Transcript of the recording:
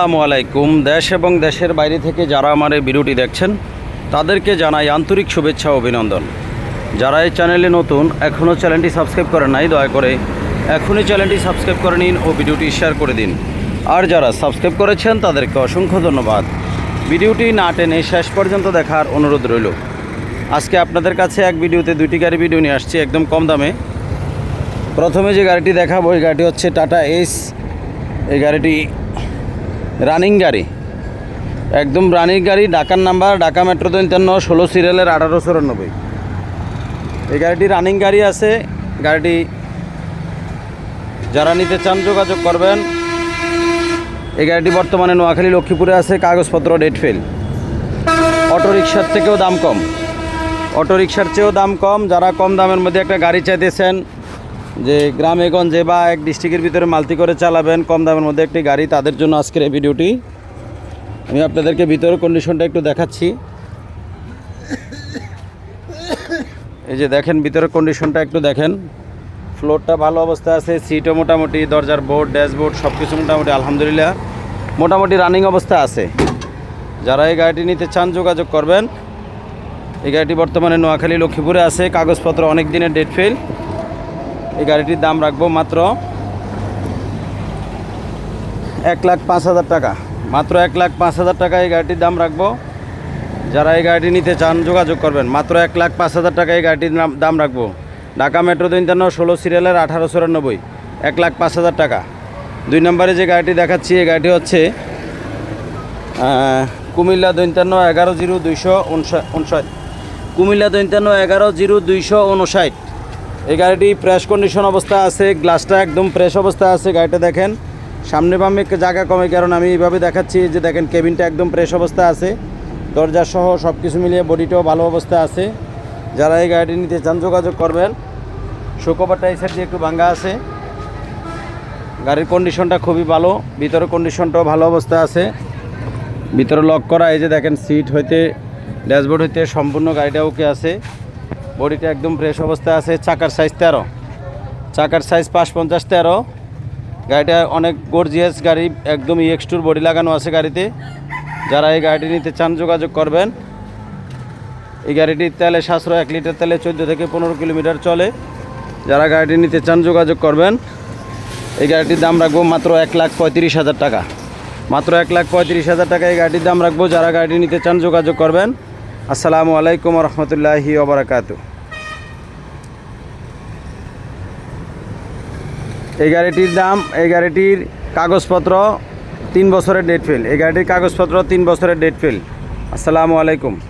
আসসালামু আলাইকুম। দেশ এবং দেশের বাইরে থেকে যারা আমার এই ভিডিওটি দেখছেন, তাদেরকে জানাই আন্তরিক শুভেচ্ছা অভিনন্দন। যারা এই চ্যানেলে নতুন, এখনও চ্যানেলটি সাবস্ক্রাইব করেন নাই, দয়া করে এখনই চ্যানেলটি সাবস্ক্রাইব করে নিন ও ভিডিওটি শেয়ার করে দিন। আর যারা সাবস্ক্রাইব করেছেন, তাদেরকে অসংখ্য ধন্যবাদ। ভিডিওটি না টেনে শেষ পর্যন্ত দেখার অনুরোধ রইল। আজকে আপনাদের কাছে এক ভিডিওতে দুইটি গাড়ি ভিডিও নিয়ে আসছি একদম কম দামে। প্রথমে যে গাড়িটি দেখাবো ওই গাড়িটি হচ্ছে টাটা এস। এই গাড়িটি রানিং গাড়ি। একদম রানিং গাড়ি, ঢাকার নাম্বার, ঢাকা মেট্রো তিনতান্ন ষোলো সিরিয়ালের আঠারো চুরানব্বই এই গাড়িটি রানিং গাড়ি আছে। গাড়িটি যারা নিতে চান যোগাযোগ করবেন। এই গাড়িটি বর্তমানে নোয়াখালী, লক্ষ্মীপুরে আছে, কাগজপত্র, ডেট ফেল। অটো রিক্সার থেকেও দাম কম। অটো রিক্সার চেয়েও দাম কম। যারা কম দামের মধ্যে একটা গাড়ি চাইতেছেন যে গ্রামে গঞ্জে বা এক ডিস্ট্রিক্টের ভিতরে মালতি করে চালাবেন, কম দামের মধ্যে একটি গাড়ি, তাদের জন্য আজকের এই ভিডিওটি। আমি আপনাদেরকে ভিতরের কন্ডিশনটা একটু দেখাচ্ছি। এই যে দেখেন, ভিতরের কন্ডিশনটা একটু দেখেন। ফ্লোরটা ভালো অবস্থায় আছে সিটও মোটামুটি, দরজার বোর্ড ড্যাশবোর্ড সব কিছু মোটামুটি, আলহামদুলিল্লাহ। মোটামুটি রানিং অবস্থা আছে। যারা এই গাড়িটি নিতে চান, যোগাযোগ করবেন। এই গাড়িটি বর্তমানে নোয়াখালী, লক্ষ্মীপুরে আছে। কাগজপত্র অনেক দিনের ডেট ফেল এই গাড়িটির দাম রাখব মাত্র এক লাখ পাঁচ হাজার টাকা। মাত্র এক লাখ পাঁচ হাজার টাকা এই গাড়িটির দাম রাখব। যারা এই গাড়িটি নিতে চান, যোগাযোগ করবেন। মাত্র এক লাখ পাঁচ হাজার টাকা এই গাড়িটির দাম রাখব। ঢাকা মেট্রো তিনটান্ন ষোলো সিরিয়ালের আঠারো চুরানব্বই। এক লাখ পাঁচ হাজার টাকা। দুই নম্বরে যে গাড়িটি দেখাচ্ছি, এই গাড়িটি হচ্ছে কুমিল্লা দৈন্তান্ন এগারো জিরো দুইশো উনষাট। কুমিল্লা দৈন্তান্ন এগারো জিরো দুইশো উনষাট। এই গাড়িটি প্রেস কন্ডিশন অবস্থা আছে গ্লাসটা একদম ফ্রেশ অবস্থা আছে, গাড়িটা দেখেন। সামনে বামে জায়গা কমে, কারণ আমি এইভাবে দেখাচ্ছি যে দেখেন কেবিনটা একদম ফ্রেশ অবস্থা আছে। দরজা সহ সব কিছু মিলিয়ে বডিটাও ভালো অবস্থা আছে। যারা এই গাড়িটি নিতে চান, যোগাযোগ করবেন। শোকোপারটা এই সাইড দিয়ে একটু ভাঙ্গা আছে। গাড়ির কন্ডিশনটা খুবই ভালো, ভিতরের কন্ডিশনটাও ভালো অবস্থা আছে। ভিতরে লক করা, এই যে দেখেন সিট হইতে ড্যাশবোর্ড হইতে সম্পূর্ণ গাড়িটা ওকে আছে। বডিটা একদম ফ্রেশ অবস্থায় আছে, চাকার সাইজ তেরো। চাকার সাইজ পাঁচ পঞ্চাশ তেরো। গাড়িটা অনেক গর্জিয়াস গাড়ি, একদম ইএক্সটুর বডি লাগানো আছে গাড়িতে। যারা এই গাড়িটি নিতে চান, যোগাযোগ করবেন। এই গাড়িটির তেলে সাশ্রয়, এক লিটার তেলে চোদ্দ থেকে পনেরো কিলোমিটার চলে। যারা গাড়িটি নিতে চান, যোগাযোগ করবেন। এই গাড়িটির দাম রাখব মাত্র এক লাখ পঁয়ত্রিশ হাজার টাকা। মাত্র এক লাখ পঁয়ত্রিশ হাজার টাকা এই গাড়িটির দাম রাখব। যারা গাড়িটি নিতে চান, যোগাযোগ করবেন। আসসালামু আলাইকুম রহমতুল্লাহি ওবরাকাত এই গাড়িটির দাম, এই গাড়িটির কাগজপত্র তিন বছরের ডেট ফেল। এই গাড়িটির কাগজপত্র তিন বছরের ডেট ফেল। আসসালামু আলাইকুম।